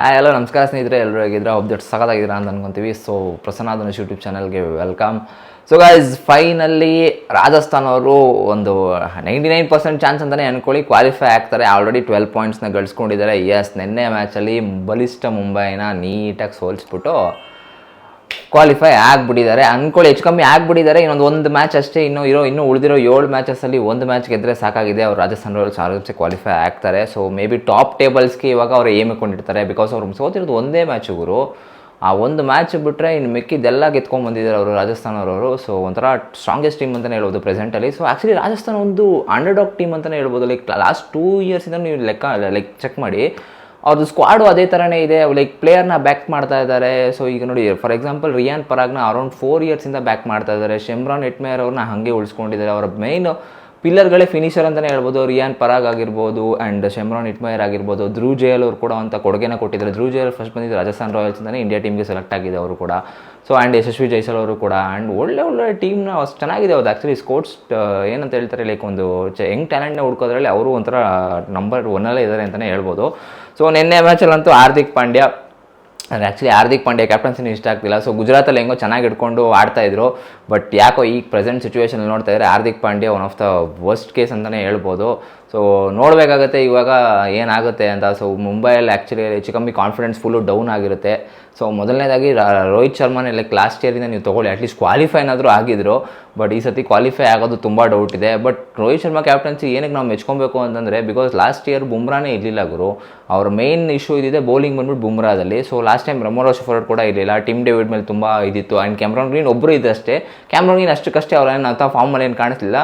Hi hello ನಮಸ್ಕಾರ ಸ್ನೇಹಿತರೆ ಎಲ್ಲರೂ ಹೇಗಿದ್ರೆ ಅಪ್ಡೇಟ್ ಸಖತ್ತಾಗಿದ್ದೀರಾ ಅಂತ ಅನ್ಕೊಂತೀವಿ. ಸೊ ಪ್ರಸನ್ನ ಧನುಷ್ ಯೂಟ್ಯೂಬ್ ಚಾನಲ್ಗೆ welcome so guys finally Rajasthan ಅವರು ಒಂದು ನೈಂಟಿ ನೈನ್ ಪರ್ಸೆಂಟ್ ಚಾನ್ಸ್ ಅಂತಲೇ ಅನ್ಕೊಳ್ಳಿ. ಕ್ವಾಲಿಫೈ ಆಗ್ತಾರೆ. ಆಲ್ರೆಡಿ ಟ್ವೆಲ್ ಪಾಯಿಂಟ್ಸ್ನ ಗಳಿಸ್ಕೊಂಡಿದ್ದಾರೆ. ಎಸ್ ನಿನ್ನೆ ಮ್ಯಾಚಲ್ಲಿ ಬಲಿಷ್ಠ ಮುಂಬೈನ ನೀಟಾಗಿ ಸೋಲಿಸ್ಬಿಟ್ಟು ಕ್ವಾಲಿಫೈ ಆಗ್ಬಿಟ್ಟಿದ್ದಾರೆ. ಅನ್ಕೊಳ್ಳಿ ಹೆಚ್ಚು ಕಮ್ಮಿ ಆಗ್ಬಿಟ್ಟಿದ್ದಾರೆ. ಇನ್ನೊಂದು ಒಂದು ಮ್ಯಾಚ್ ಅಷ್ಟೇ, ಇನ್ನೂ ಇರೋ, ಇನ್ನೂ ಉಳಿದಿರೋ ಏಳು ಮ್ಯಾಚಸ್ಸಲ್ಲಿ ಒಂದು ಮ್ಯಾಚ್ ಗೆದ್ದರೆ ಸಾಕಾಗಿದೆ. ಅವ್ರು ರಾಜಸ್ಥಾನ್ ರಾಯಲ್ಸ್ ಆರಾಮ್ಸೆ ಕ್ವಾಲಿಫೈ ಆಗ್ತಾರೆ. ಸೊ ಮೇ ಬಿ ಟಾಪ್ ಟೇಬಲ್ಸ್ಗೆ ಇವಾಗ ಅವ್ರು ಏಮ್ ಇಟ್ಕೊಂಡಿರ್ತಾರೆ. ಬಿಕಾಸ್ ಅವ್ರು ಸೋತಿರೋದು ಒಂದೇ ಮ್ಯಾಚ್ ಗುರು. ಆ ಒಂದು ಮ್ಯಾಚ್ ಬಿಟ್ಟರೆ ಇನ್ನು ಮಿಕ್ಕಿದ್ದೆಲ್ಲ ಗೆತ್ಕೊಂಡು ಬಂದಿದ್ದಾರೆ ಅವರು ರಾಜಸ್ಥಾನ್ ಅವರವರು. ಸೊ ಒಂಥರ ಸ್ಟ್ರಾಂಗೆಸ್ಟ್ ಟೀಮ್ ಅಂತಲೇ ಹೇಳ್ಬೋದು ಪ್ರೆಸೆಂಟಲ್ಲಿ ಸೊ ಆ್ಯಕ್ಚುಲಿ ರಾಜಸ್ಥಾನ ಒಂದು ಅಂಡರ್ಡಾಗ್ ಟೀಮ್ ಅಂತಲೇ ಹೇಳ್ಬೋದು. ಲೈಕ್ ಲಾಸ್ಟ್ ಟೂ ಇಯರ್ಸಿಂದ ನೀವು ಲೆಕ್ಕ ಲೈಕ್ ಚೆಕ್ ಮಾಡಿ. ಅವ್ರದ್ದು ಸ್ಕ್ವಾಡು ಅದೇ ಥರನೇ ಇದೆ. ಲೈಕ್ ಪ್ಲೇಯರ್ನ ಬ್ಯಾಕ್ ಮಾಡ್ತಾ ಇದ್ದಾರೆ. ಸೊ ಈಗ ನೋಡಿ ಫಾರ್ ಎಕ್ಸಾಂಪಲ್ ರಿಯಾನ್ ಪರಾಗ್ನ ಅರೌಂಡ್ ಫೋರ್ ಇಯರ್ಸಿಂದ ಬ್ಯಾಕ್ ಮಾಡ್ತಾ ಇದ್ದಾರೆ. ಶೆಮ್ರಾನ್ ಎಟ್ಮೇರ್ ಅವ್ರನ್ನ ಹಾಗೆ ಉಳಿಸ್ಕೊಂಡಿದ್ದಾರೆ. ಅವರ ಮೈನ್ ಪಿಲ್ಲರ್ಗಳೇ ಫಿನಿಷರ್ ಅಂತಲೇ ಹೇಳ್ಬೋದು, ರಿಯಾನ್ ಪರಾಗ್ ಆಗಿರ್ಬೋದು ಆ್ಯಂಡ್ ಶೆಮ್ರಾನ್ ಇಟ್ಮಯರ್ ಆಗಿರ್ಬೋದು ಧ್ರುವ್ ಜಯಲ್ ಅವರು ಕೂಡ ಅಂತ ಕೊಡುಗೆನ ಕೊಟ್ಟಿದ್ದಾರೆ. ಧ್ರುವ್ ಜಯಲ್ ಫಸ್ಟ್ ಬಂದಿದ್ದು ರಾಜಸ್ಥಾನ್ ರಾಯಲ್ಸ್ ಅಂತಲೇ ಇಂಡಿಯಾ ಟೀಮ್ಗೆ ಸೆಲೆಕ್ಟ್ ಆಗಿದೆ ಅವರು ಕೂಡ. ಸೊ ಆ್ಯಂಡ್ ಯಶಸ್ವಿ ಜೈಸಲ್ ಅವರು ಕೂಡ ಆ್ಯಂಡ್ ಒಳ್ಳೆ ಒಳ್ಳೆ ಟೀಮ್ನ ಚೆನ್ನಾಗಿದೆ ಅವ್ರು ಆ್ಯಕ್ಚುಲಿ ಸ್ಪೋರ್ಟ್ಸ್ ಏನಂತ ಹೇಳ್ತಾರೆ ಲೈಕ್ ಒಂದು ಚ ಯಂಗ್ ಟ್ಯಾಲೆಂಟ್ನ ಹುಡ್ಕೋದ್ರಲ್ಲಿ ಅವರು ಒಂಥರ ನಂಬರ್ ಒನ್ನಲ್ಲೇ ಇದ್ದಾರೆ ಅಂತಲೇ ಹೇಳ್ಬೋದು. ಸೊ ನಿನ್ನೆ ಮ್ಯಾಚಲ್ಲಂತೂ ಹಾರ್ದಿಕ್ ಪಾಂಡ್ಯ ಅದು ಆ್ಯಕ್ಚುಲಿ ಹಾರ್ದಿಕ್ ಪಾಂಡ್ಯ ಕ್ಯಾಪ್ಟನ್ಸಿನೂ ಇಷ್ಟ ಆಗ್ತಿಲ್ಲ. ಸೊ ಗುಜರಾತಲ್ಲಿ ಹೆಂಗೋ ಚೆನ್ನಾಗಿ ಇಟ್ಕೊಂಡು ಆಡ್ತಾ ಇದ್ರು. ಬಟ್ ಯಾಕೋ ಈಗ ಪ್ರೆಸೆಂಟ್ ಸಿಚುವೇಶನ್ ನೋಡ್ತಾ ಇದ್ರೆ Hardik Pandya one of the worst case ಅಂತಲೇ ಹೇಳ್ಬೋದು. ಸೊ ನೋಡಬೇಕಾಗತ್ತೆ, ಇವಾಗ ಏನಾಗುತ್ತೆ ಅಂತ. ಸೊ ಮುಂಬೈಯಲ್ಲಿ ಆ್ಯಕ್ಚುಲಿ ಹೆಚ್ಚು ಕಮ್ಮಿ ಕಾನ್ಫಿಡೆನ್ಸ್ ಫುಲ್ಲು ಡೌನ್ ಆಗಿರುತ್ತೆ. ಸೊ ಮೊದಲನೇದಾಗಿ ರೋಹಿತ್ ಶರ್ಮಾನೇ ಲೈಕ್ ಲಾಸ್ಟ್ ಇಯರಿಂದ ನೀವು ತೊಗೊಳ್ಳಿ. ಅಟ್ಲೀಸ್ಟ್ ಕ್ವಾಲಿಫೈ ಏನಾದರೂ ಆಗಿದ್ರು. ಬಟ್ ಈ ಸತಿ ಕ್ವಾಲಿಫೈ ಆಗೋದು ತುಂಬ ಡೌಟ್ ಇದೆ. ಬಟ್ ರೋಹಿತ್ ಶರ್ಮಾ ಕ್ಯಾಪ್ಟನ್ಸಿ ಏನಕ್ಕೆ ನಾವು ಮೆಚ್ಕೊಬೇಕು ಅಂತಂದರೆ ಬಿಕಾಸ್ ಲಾಸ್ಟ್ ಇಯರ್ ಬುಮ್ರಾನೇ ಇರಲಿಲ್ಲ ಗುರು. ಅವ್ರ ಮೇನ್ ಇಶ್ಯೂ ಇದಿದೆ ಬೌಲಿಂಗ್ ಬಂದ್ಬಿಟ್ಟು ಬುಮ್ರಾದಲ್ಲಿ. ಸೊ ಲಾಸ್ಟ್ ಟೈಮ್ ರಮೋರಾ ಫೋರ್ಡ್ ಕೂಡ ಇರಲಿಲ್ಲ. ಟಿಮ್ ಡೇವಿಡ್ ಮೇಲೆ ತುಂಬ ಇದಿತ್ತು. ಆ್ಯಂಡ್ ಕ್ಯಾಮ್ರಾನ್ ಗ್ರೀನ್ ಒಬ್ಬರು ಇದ್ದಷ್ಟೇ ಕ್ಯಾಮ್ರಾನ್ ಗ್ರೀನ್ ಅಷ್ಟಕ್ಕಷ್ಟೇ ಅವ್ರೇನು ಅಂತ ಫಾರ್ಮಲ್ಲಿ ಏನು ಕಾಣಿಸ್ತಿಲ್ಲ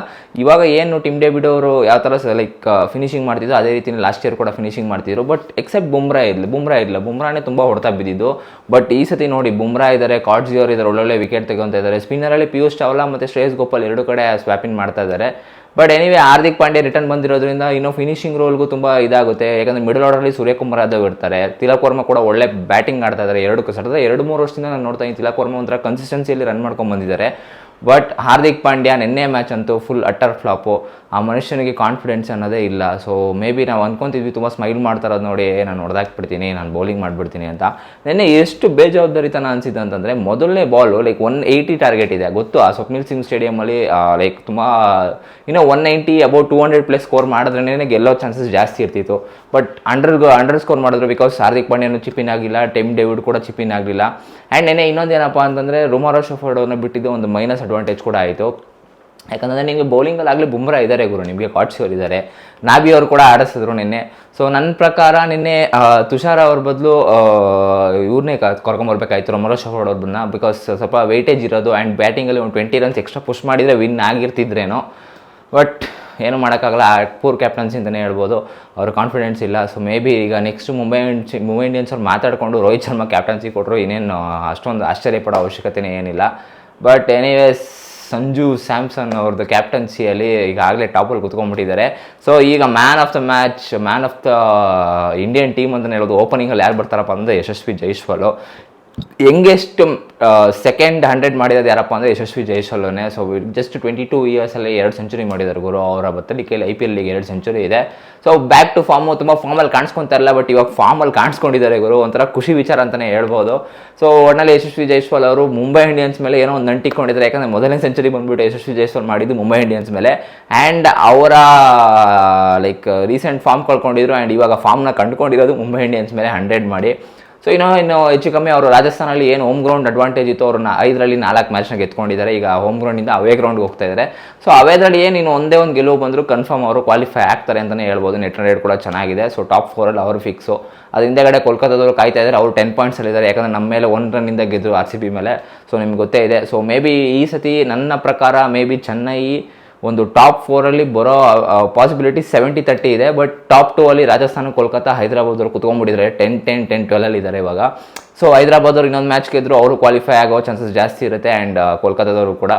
ಇವಾಗ ಏನು ಟಿಮ್ ಡೇವಿಡ್ ಅವರು ಯಾವ ಥರ ಲೈಕ್ ಫಿನಿಶಿಂಗ್ ಮಾಡ್ತಿದ್ರು, ಅದೇ ರೀತಿ ಲಾಸ್ಟ್ ಇಯರ್ ಕೂಡ ಫಿನಿಶಿಂಗ್ ಮಾಡ್ತಿದ್ರು. ಬಟ್ ಎಕ್ಸೆಪ್ಟ್ ಬುಮ್ರಾ ಇರಲಿ ಬುಮ್ರಾ ಇರಲಿಲ್ಲ ಬುಮ್ರಾನೇ ತುಂಬ ಹೊಡ್ತಾ ಬಿದ್ದಿದ್ದು. ಬಟ್ ಈ ಸತಿ ನೋಡಿ ಬುಮ್ರಾ ಇದ್ದಾರೆ ಕಾಟ್ಜಿ ಜಿಯೋರ್ ಇದ್ದಾರೆ ಒಳ್ಳೊಳ್ಳೆ ವಿಕೆಟ್ ತೆಗೊಂತ ಇದ್ದಾರೆ ಸ್ಪಿನ್ನರಲ್ಲಿ ಪಿಯೂಷ್ ಚಾವ್ಲಾ ಮತ್ತು ಶ್ರೇಯಸ್ ಗೋಪಾಲ್ ಎರಡು ಕಡೆ ಸ್ವ್ಯಾಪಿನ್ ಮಾಡ್ತಾ ಇದ್ದಾರೆ but anyway Hardik Pandya return ಬಂದಿರೋದ್ರಿಂದ ಇನ್ನೂ ಫಿನಿಶಿಂಗ್ ರೋಲ್ಗೂ ತುಂಬ ಇದಾಗುತ್ತೆ. ಯಾಕಂದರೆ ಮಿಡಲ್ ಆರ್ಡರ್ಲಿ ಸೂರ್ಯಕುಮಾರ್ ಯಾದವ್ ಇರ್ತಾರೆ. ತಿಲಕ್ ವರ್ಮ ಕೂಡ ಒಳ್ಳೆ ಬ್ಯಾಟಿಂಗ್ ಆಡ್ತಾ ಇದ್ದಾರೆ ಎರಡು ಸಡದ ಎರಡು ಮೂರು ವರ್ಷದಿಂದ ನಾನು ನೋಡ್ತಾ ಇದ್ದೀನಿ ತಿಲಕ್ ವರ್ಮ ಒಂಥರ ಕನ್ಸಿಸ್ಟೆನ್ಸಿಯಲ್ಲಿ ರನ್ ಮಾಡ್ಕೊಂಡು ಬಂದಿದ್ದಾರೆ. ಬಟ್ ಹಾರ್ದಿಕ್ ಪಾಂಡ್ಯ ನಿನ್ನೆ ಮ್ಯಾಚ್ ಅಂತೂ ಫುಲ್ ಅಟ್ಟರ್ ಫ್ಲಾಪು ಆ ಮನುಷ್ಯನಿಗೆ ಕಾನ್ಫಿಡೆನ್ಸ್ ಅನ್ನೋದೇ ಇಲ್ಲ. ಸೊ ಮೇ ಬಿ ನಾವು ಅಂದ್ಕೊತಿದ್ವಿ ತುಂಬ ಸ್ಮೈಲ್ ಮಾಡ್ತಾರೋದು ನೋಡಿ "ಏ, ನಾನು ಹೊಡೆದಾಕ್ಬಿಡ್ತೀನಿ ನಾನು ಬೌಲಿಂಗ್ ಮಾಡಿಬಿಡ್ತೀನಿ ಅಂತ. ನಿನ್ನೆ ಎಷ್ಟು ಬೇಜವಾಬ್ದಾರಿತನ ಅನಿಸಿದೆ ಅಂತಂದರೆ ಮೊದಲನೇ ball like one eighty target ಇದೆ. ಗೊತ್ತು ಆ ಸ್ವಪ್ನಿಲ್ ಸಿಂಗ್ ಸ್ಟೇಡಿಯಮಲ್ಲಿ ಲೈಕ್ ತುಂಬ ಇನ್ನೂ one ninety about two hundred plus score ಮಾಡಿದ್ರೆ ಗೆಲ್ಲೋ ಚಾನ್ಸಸ್ ಜಾಸ್ತಿ ಇರ್ತಿತ್ತು. ಬಟ್ ಅಂಡರ್ ಅಂಡರ್ ಸ್ಕೋರ್ ಮಾಡಿದ್ರು ಬಿಕಾಸ್ ಹಾರ್ದಿಕ್ ಪಾಂಡ್ಯನು ಚಿಪ್ಪಿನ್ ಆಗಿಲ್ಲ ಟೆಮ್ ಡೇವಿಡ್ ಕೂಡ ಚಿಪ್ಪಿನ್ ಆಗಲಿಲ್ಲ ಆ್ಯಂಡ್ ನೆನೆ ಇನ್ನೊಂದೇನಪ್ಪ ಅಂತಂದರೆ ರುಮಾರೋ ಶಫರ್ಡ್ ಅವ್ರನ್ನ ಬಿಟ್ಟಿದ್ದು ಒಂದು ಮೈನಸ್ ಕೂಡ ಆಯಿತು. ಯಾಕಂದರೆ ನಿಮಗೆ ಬೌಲಿಂಗಲ್ಲಿ ಆಗಲಿ ಬುಮ್ರಾ ಇದ್ದಾರೆ ಗುರು, ನಿಮಗೆ ಕಾಟ್ಸಿಯವ್ರು ಇದ್ದಾರೆ ನಾಬಿ ಅವರು ಕೂಡ ಆಡಿಸಿದ್ರು ನಿನ್ನೆ. ಸೊ ನನ್ನ ಪ್ರಕಾರ ನಿನ್ನೆ ತುಷಾರ್ ಅವ್ರ ಬದಲು ಇವ್ರನ್ನೇ ಕರ್ಕೊಂಬರ್ಬೇಕಾಯ್ತು ರೊಮರೋ ಅವ್ರ ಅವ್ರನ್ನ ಬಿಕಾಸ್ ಸ್ವಲ್ಪ ವೆಯ್ಟೇಜ್ ಇರೋದು ಆ್ಯಂಡ್ ಬ್ಯಾಟಿಂಗಲ್ಲಿ ಒಂದು ಟ್ವೆಂಟಿ ರನ್ಸ್ ಎಕ್ಸ್ಟ್ರಾ ಪುಷ್ ಮಾಡಿದರೆ ವಿನ್ ಆಗಿರ್ತಿದ್ರೇನೋ. ಬಟ್ ಏನು ಮಾಡೋಕ್ಕಾಗಲ್ಲ. ಪೂರ್ ಕ್ಯಾಪ್ಟನ್ಸಿ ಅಂತಲೇ ಹೇಳ್ಬೋದು. ಅವ್ರ ಕಾನ್ಫಿಡೆನ್ಸ್ ಇಲ್ಲ. ಸೊ ಮೇ ಬಿ ಈಗ ನೆಕ್ಸ್ಟ್ ಮುಂಬೈ ಮುಂಬೈ ಇಂಡಿಯನ್ಸ್ ಅವ್ರು ಮಾತಾಡಿಕೊಂಡು ರೋಹಿತ್ ಶರ್ಮಾ ಕ್ಯಾಪ್ಟನ್ಸಿ ಕೊಟ್ಟರು ಇನ್ನೇನು ಅಷ್ಟೊಂದು ಆಶ್ಚರ್ಯಪಡೋ ಅವಶ್ಯಕತೆನೇ ಏನಿಲ್ಲ. ಬಟ್ ಎನಿವೇಸ್ ಸಂಜು ಸ್ಯಾಮ್ಸನ್ ಅವ್ರದ್ದು ಕ್ಯಾಪ್ಟನ್ಸಿಯಲ್ಲಿ ಈಗಾಗಲೇ ಟಾಪಲ್ಲಿ ಕುತ್ಕೊಂಡ್ಬಿಟ್ಟಿದ್ದಾರೆ. ಸೊ ಈಗ man of the match man of the Indian team ಅಂತ ಹೇಳೋದು ಓಪನಿಂಗಲ್ಲಿ ಯಾರು ಬರ್ತಾರಪ್ಪ ಅಂದರೆ Yashasvi Jaiswal. Youngest second hundred ಮಾಡಿರೋದು ಯಾರಪ್ಪ ಅಂದರೆ ಯಶಸ್ವಿ ಜೈಸ್ವಾಲನೇ ಸೊ ಜಸ್ಟ್ ಟ್ವೆಂಟಿ ಟೂ ಇಯರ್ಸಲ್ಲಿ ಎರಡು ಸೆಂಚುರಿ ಮಾಡಿದ್ದಾರೆ ಗುರು ಅವರ ಬತ್ತಲಿಕೆಯಲ್ಲಿ ಐ ಪಿ ಎಲ್ಗೆ ಎರಡು ಸೆಂಚುರಿ ಇದೆ. ಸೊ ಬ್ಯಾಕ್ ಟು ಫಾರ್ಮು ತುಂಬ ಫಾರ್ಮಲ್ಲಿ ಕಾಣಿಸ್ಕೊತಾ ಇರಲ್ಲ ಬಟ್ ಇವಾಗ ಫಾರ್ಮಲ್ಲಿ ಕಾಣಿಸ್ಕೊಂಡಿದ್ದಾರೆ ಗುರು. ಒಂಥರ ಖುಷಿ ವಿಚಾರ ಅಂತಲೇ ಹೇಳ್ಬೋದು. ಸೊ ಒಟ್ನಲ್ಲಿ ಯಶಸ್ವಿ ಜೈಸ್ವಾಲ್ ಅವರು ಮುಂಬೈ ಇಂಡಿಯನ್ಸ್ ಮೇಲೆ ಏನೋ ಒಂದು ನಂಟಿಕೊಂಡಿದ್ದಾರೆ. ಯಾಕಂದರೆ ಮೊದಲನೇ ಸೆಂಚುರಿ ಬಂದುಬಿಟ್ಟು ಯಶಸ್ವಿ ಜೈಸ್ವಾಲ್ ಮಾಡಿದ್ದು ಮುಂಬೈ ಇಂಡಿಯನ್ಸ್ ಮೇಲೆ. ಆ್ಯಂಡ್ ಅವರ ಲೈಕ್ ರೀಸೆಂಟ್ ಫಾರ್ಮ್ ಕಳ್ಕೊಂಡಿದ್ರು. ಆ್ಯಂಡ್ ಇವಾಗ ಫಾರ್ಮ್ನ ಕಂಡುಕೊಂಡಿರೋದು ಮುಂಬೈ ಇಂಡಿಯನ್ಸ್ ಮೇಲೆ ಹಂಡ್ರೆಡ್ ಮಾಡಿ. ಸೊ ಇನ್ನೂ ಇನ್ನು ಹೆಚ್ಚು ಕಮ್ಮಿ ಅವರು ರಾಜಸ್ಥಾನಲ್ಲಿ ಏನು ಹೋಮ್ ಗ್ರೌಂಡ್ ಅಡ್ವಾಂಟೇಜ್ ಇತ್ತು, ಅವ್ರನ್ನ ಐದರಲ್ಲಿ ನಾಲ್ಕು ಮ್ಯಾಚ್ನ ಎತ್ಕೊಂಡಿದ್ದಾರೆ. ಈಗ ಹೋಮ್ ಗ್ರೌಂಡಿಂದ ಅವೇ ಗ್ರೌಂಡ್ಗೆ ಹೋಗ್ತಾ ಇದ್ದಾರೆ ಸೊ ಅವೇದ್ರಲ್ಲಿ ಏನು ಇನ್ನು ಒಂದೇ ಒಂದು ಗೆಲುವು ಬಂದರೂ ಕನ್ಫರ್ಮ್ ಅವರು ಕ್ವಾಲಿಫೈ ಆಗ್ತಾರೆ ಅಂತಲೇ ಹೇಳ್ಬೋದು. ನೆಟ್ ರೇಟ್ ಕೂಡ ಚೆನ್ನಾಗಿದೆ. ಸೊ ಟಾಪ್ ಫೋರಲ್ಲಿ ಅವರು ಫಿಕ್ಸು ಅದು ಹಿಂದೆಗಡೆ ಕೋಲ್ಕತ್ತಾದವರು ಕಾಯ್ತಾ ಇದ್ದಾರೆ ಅವರು ಟೆನ್ ಪಾಯಿಂಟ್ಸಲ್ಲಿದ್ದಾರೆ ಯಾಕಂದರೆ ನಮ್ಮ ಮೇಲೆ ಒನ್ ರನ್ನಿಂದ ಗೆದ್ದರು ಆರ್ ಸಿ ಬಿ ಮೇಲೆ. ಸೊ ನಿಮ್ಗೆ ಗೊತ್ತೇ ಇದೆ. ಸೊ ಮೇ ಬಿ ಈ ಸತಿ ನನ್ನ ಪ್ರಕಾರ ಮೇ ಬಿ ಚೆನ್ನೈ ಒಂದು ಟಾಪ್ ಫೋರಲ್ಲಿ ಬರೋ ಪಾಸಿಬಿಲಿಟಿ ಸೆವೆಂಟಿ ತರ್ಟಿ ಇದೆ ಬಟ್ ಟಾಪ್ ಟೂ ಅಲ್ಲಿ ರಾಜಸ್ಥಾನ, ಕೋಲ್ಕತ್ತಾ ಹೈದರಾಬಾದ್ ಅವರು ಕುತ್ಕೊಂಡ್ಬಿಟ್ಟಿದ್ದಾರೆ. ಟೆನ್ ಟೆನ್ ಟೆನ್ ಟ್ವೆಲಲ್ಲಿ ಇದ್ದಾರೆ ಇವಾಗ. ಸೊ ಅವ್ರು ಇನ್ನೊಂದು ಮ್ಯಾಚ್ ಗೆದ್ರು, ಅವರು ಕ್ವಾಲಿಫೈ ಆಗೋ ಚಾನ್ಸಸ್ ಜಾಸ್ತಿ ಇರುತ್ತೆ ಆ್ಯಂಡ್ ಕೋಲ್ಕತ್ತಾದವರು ಕೂಡ.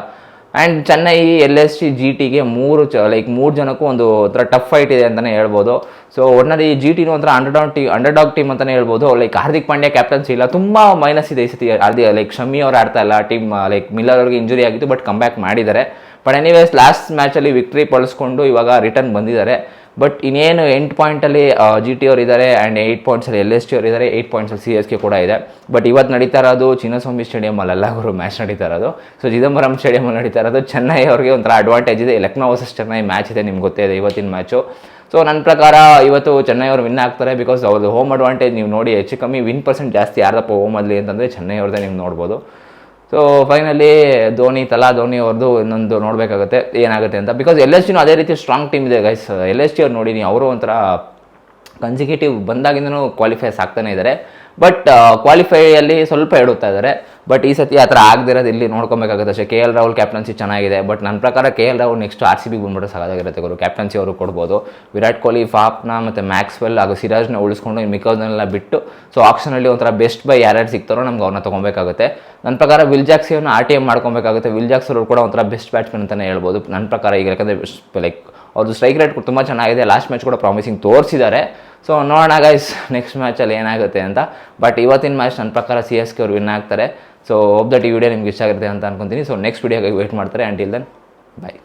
And Chennai, L S T G ಟಿಗೆ ಮೂರು ಚ ಲೈಕ್ ಮೂರು ಜನಕ್ಕೂ ಒಂದು ಒಂಥರ ಟಫ್ ಫೈಟ್ ಇದೆ ಅಂತಲೇ ಹೇಳ್ಬೋದು. ಸೊ ಒಟ್ಟಿನಲ್ಲಿ ಜಿ ಟಿನೂ ಒಂಥರ ಅಂಡರ್ಡಾಗ್ ಟೀ ಅಂಡರ್ಡಾಗ್ ಟೀಮ್ ಅಂತಲೇ ಹೇಳ್ಬೋದು. ಲೈಕ್ ಹಾರ್ದಿಕ್ ಪಾಂಡ್ಯ ಕ್ಯಾಪ್ಟನ್ಸಿ ಇಲ್ಲ. ತುಂಬ ಮೈನಸ್ ಇದೆ ಈ ಸತಿ. ಅದೇ ಲೈಕ್ ಶಮಿ ಅವ್ರು ಆಡ್ತಾ ಇಲ್ಲ. ಟೀಮ್ ಲೈಕ್ ಮಿಲ್ಲರ್ ಅವ್ರಿಗೆ ಇಂಜುರಿ ಆಗಿತ್ತು ಬಟ್ ಕಮ್ ಬ್ಯಾಕ್ ಮಾಡಿದ್ದಾರೆ. ಬಟ್ ಎನಿವೇಸ್ ಲಾಸ್ಟ್ ಮ್ಯಾಚಲ್ಲಿ ವಿಕ್ಟ್ರಿ ಪಳಿಸ್ಕೊಂಡು ಇವಾಗ ರಿಟರ್ನ್ ಬಂದಿದ್ದಾರೆ. ಬಟ್ ಇನ್ನೇನು ಎಂಟು ಪಾಯಿಂಟಲ್ಲಿ ಜಿ ಟಿ ಅವ್ರು ಇದ್ದಾರೆ ಆ್ಯಂಡ್ ಏಯ್ಟ್ ಪಾಯಿಂಟ್ಸಲ್ಲಿ ಎಲ್ ಎಸ್ ಟಿ ಅವ್ರು ಇದ್ದಾರೆ ಏಯ್ಟ್ ಪಾಯಿಂಟ್ಸಲ್ಲಿ ಸಿ ಎಸ್ ಕೆ ಕೂಡ ಇದೆ. ಬಟ್ ಇವತ್ತು ನಡೀತಾ ಇರೋದು ಚಿನ್ನಸ್ವಾಮಿ ಸ್ಟೇಡಿಯಮಲ್ಲಿ ಎಲ್ಲರೂ ಮ್ಯಾಚ್ ನಡೀತಾ ಇರೋದು. ಸೊ ಚಿದಂಬರಂ ಸ್ಟೇಡಿಯಮಲ್ಲಿ ನಡೀತಾ ಇರೋದು. ಚೆನ್ನೈ ಅವ್ರಿಗೆ ಒಂಥರ ಅಡ್ವಾಂಟೇಜ್ ಇದೆ. ಲಕ್ನೋ ವರ್ಸಸ್ ಚೆನ್ನೈ ಮ್ಯಾಚ್ ಇದೆ, ನಿಮ್ಗೆ ಗೊತ್ತೇ ಇದೆ ಇವತ್ತಿನ ಮ್ಯಾಚು ಸೊ ನನ್ನ ಪ್ರಕಾರ ಇವತ್ತು ಚೆನ್ನೈ ಅವರು ವಿನ್ ಆಗ್ತಾರೆ ಬಿಕಾಸ್ ಅವ್ರದ್ದು ಹೋಮ್ ಅಡ್ವಾಂಟೇಜ್ ನೀವು ನೋಡಿ ಹೆಚ್ಚು ಕಮ್ಮಿ ವಿನ್ ಪರ್ಸೆಂಟ್ ಜಾಸ್ತಿ ಯಾರ್ದಪ್ಪ ಹೋಮಲ್ಲಿ ಅಂತಂದರೆ ಚೆನ್ನೈ ಅವ್ರದ್ದೇ ನೀವು ನೋಡ್ಬೋದು. ಸೊ ಫೈನಲಿ ಧೋನಿ ತಲಾ ಧೋನಿ ಅವ್ರದ್ದು ಇನ್ನೊಂದು ನೋಡಬೇಕಾಗುತ್ತೆ ಏನಾಗುತ್ತೆ ಅಂತ. ಬಿಕಾಸ್ ಎಲ್ ಎಸ್ ಟಿನೂ ಅದೇ ರೀತಿ ಸ್ಟ್ರಾಂಗ್ ಟೀಮ್ ಇದೆ ಗೈಸ್ ಎಲ್ ಎಸ್ ಟಿ ಅವ್ರು ನೋಡಿ ಅವರು ಒಂಥರ ಕನ್ಸಿಕ್ಯೂಟಿವ್ ಬಂದಾಗಿಂದನೂ ಕ್ವಾಲಿಫೈಸ್ ಆಗ್ತಾನೆ ಇದ್ದಾರೆ ಬಟ್ ಕ್ವಾಲಿಫೈಯಲ್ಲಿ ಸ್ವಲ್ಪ ಎಡುತ್ತಾ ಇದ್ದಾರೆ. ಬಟ್ ಈ ಸತಿ ಆ ಥರ ಆಗದಿರೋದು ಇಲ್ಲಿ ನೋಡ್ಕೊಬೇಕಾಗುತ್ತೆ. ಅಷ್ಟೇ ಕೆ ಎಲ್ ರಾಹುಲ್ ಕ್ಯಾಪ್ಟನ್ಸಿ ಚೆನ್ನಾಗಿದೆ. ಬಟ್ ನನ್ನ ಪ್ರಕಾರ K L Rahul next R C ಬಿಗೆ ಬಂದ್ಬಿಟ್ಟು ಸಾಕಾಗಿರುತ್ತೆ ಗುರು. ಕ್ಯಾಪ್ಟನ್ಸಿ ಅವರು ಕೊಡ್ಬೋದು. ವಿರಾಟ್ ಕೊಹ್ಲಿ ಫಾಪ್ನ ಮತ್ತು ಮ್ಯಾಕ್ಸ್ವೆಲ್ ಹಾಗೂ ಸಿರಾಜ್ನ ಉಳಿಸ್ಕೊಂಡು ಇನ್ನು ಮಿಕ್ಕೋದನ್ನೆಲ್ಲ ಬಿಟ್ಟು ಸೊ ಆಪ್ಷನಲ್ಲಿ ಒಂಥರ ಬೆಸ್ಟ್ ಬೈ ಯಾರ್ಯಾರು ಸಿಗ್ತಾರೋ ನಮ್ಗೆ ಅವ್ರನ್ನ ತೊಗೊಬೇಕಾಗುತ್ತೆ. ನನ್ನ ಪ್ರಕಾರ ವಿಲ್ ಜಾಕ್ಸಿಯನ್ನು ಆರ್ ಟಿ ಎಂ ಮಾಡ್ಕೊಬೇಕಾಗುತ್ತೆ. ವಿಲ್ ಜಾಕ್ಸ್ ಅವರು ಕೂಡ ಒಂಥರ ಬೆಸ್ಟ್ ಬ್ಯಾಟ್ಸ್ಮನ್ ಅಂತಲೇ ಹೇಳ್ಬೋದು. ನನ್ನ ಪ್ರಕಾರ ಈಗ ಯಾಕಂದರೆ ಲೈಕ್ ಅವ್ರದ್ದು ಸ್ಟ್ರೈಕ್ ರೇಟ್ ತುಂಬ ಚೆನ್ನಾಗಿದೆ. ಲಾಸ್ಟ್ ಮ್ಯಾಚ್ ಕೂಡ ಪ್ರಾಮಿಸಿಂಗ್ ತೋರಿಸಿದ್ದಾರೆ. ಸೊ ನೋಡೋಣ ಗೈಸ್ ನೆಕ್ಸ್ಟ್ ಮ್ಯಾಚಲ್ಲಿ ಏನಾಗುತ್ತೆ ಅಂತ. ಬಟ್ ಇವತ್ತಿನ ಮ್ಯಾಚ್ ನನ್ನ ಪ್ರಕಾರ ಸಿ ಎಸ್ ಕೆ ಅವ್ರು ವಿನ್ ಆಗ್ತಾರೆ. ಸೊ ಹೋಪ್ ದಟ್ ಈ ವಿಡಿಯೋ ನಿಮ್ಗೆ ಇಷ್ಟ ಆಗುತ್ತೆ ಅಂತ ಅನ್ಕೊಂತೀನಿ. ಸೊ ನೆಕ್ಸ್ಟ್ ವಿಡಿಯೋಗಾಗಿ ವೇಟ್ ಮಾಡ್ತಾರೆ. Until then bye